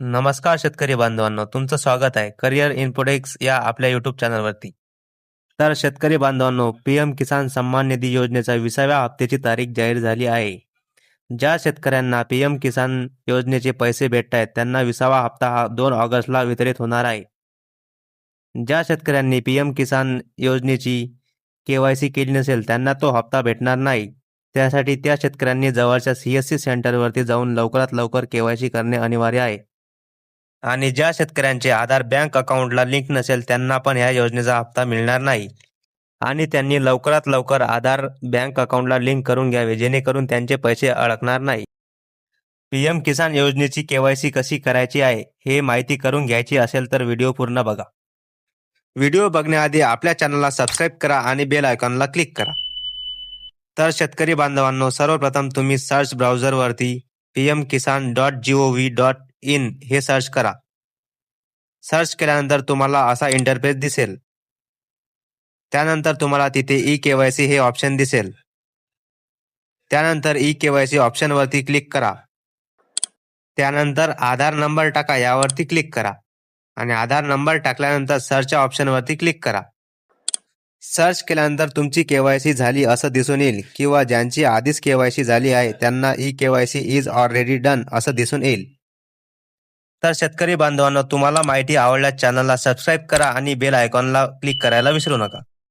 नमस्कार शेतकरी बांधवांनो तुमचं स्वागत आहे करिअर इन्फोडेक्स या आपल्या युट्यूब चॅनलवरती तर शेतकरी बांधवांनो पी एम किसान सन्मान निधी योजनेच्या विसाव्या हप्त्याची तारीख जाहीर झाली आहे. ज्या शेतकऱ्यांना पी एम किसान योजनेचे पैसे भेटत आहेत त्यांना विसावा हप्ता हा दोन ऑगस्टला वितरित होणार आहे. ज्या शेतकऱ्यांनी पी एम किसान योजनेची केवायसी केली नसेल त्यांना तो हप्ता भेटणार नाही. त्यासाठी त्या शेतकऱ्यांनी जवळच्या सीएससी सेंटरवरती जाऊन लवकरात लवकर केवायसी करणे अनिवार्य आहे. आणि ज्या शेतकऱ्यांचे आधार बँक अकाउंटला लिंक नसेल त्यांना पण ह्या योजनेचा हप्ता मिळणार नाही. आणि त्यांनी लवकरात लवकर आधार बँक अकाउंटला लिंक करून घ्यावे जेणेकरून त्यांचे पैसे अडकणार नाही. पीएम किसान योजनेची केवायसी कशी करायची आहे हे माहिती करून घ्यायची असेल तर व्हिडिओ पूर्ण बघा. व्हिडिओ बघण्याआधी आपल्या चॅनलला सबस्क्राईब करा आणि बेल आयकॉनला क्लिक करा. तर शेतकरी बांधवांनो सर्वप्रथम तुम्ही search ब्राउझरवरती P M Kisan dot G O V dot in हे सर्च करा. सर्च केल्यानंतर तुम्हाला असा इंटरफेस दिसेल. त्यानंतर तुम्हाला तिथे ई के वाय सी हे ऑप्शन दिसेल. त्यानंतर ई के वाय सी ऑप्शनवरती क्लिक करा. त्यानंतर आधार नंबर टाका यावरती क्लिक करा. आणि आधार नंबर टाकल्यानंतर सर्चच्या ऑप्शनवरती क्लिक करा. सर्च केल्यानंतर तुमची केवायसी झाली असं दिसून येईल किंवा ज्यांची आधीच केवायसी झाली आहे त्यांना E KYC is already done असं दिसून येईल. तर शेतकरी बांधवांना तुम्हाला माहिती आवडल्यास चॅनलला सबस्क्राईब करा आणि बेल आयकॉनला क्लिक करायला विसरू नका.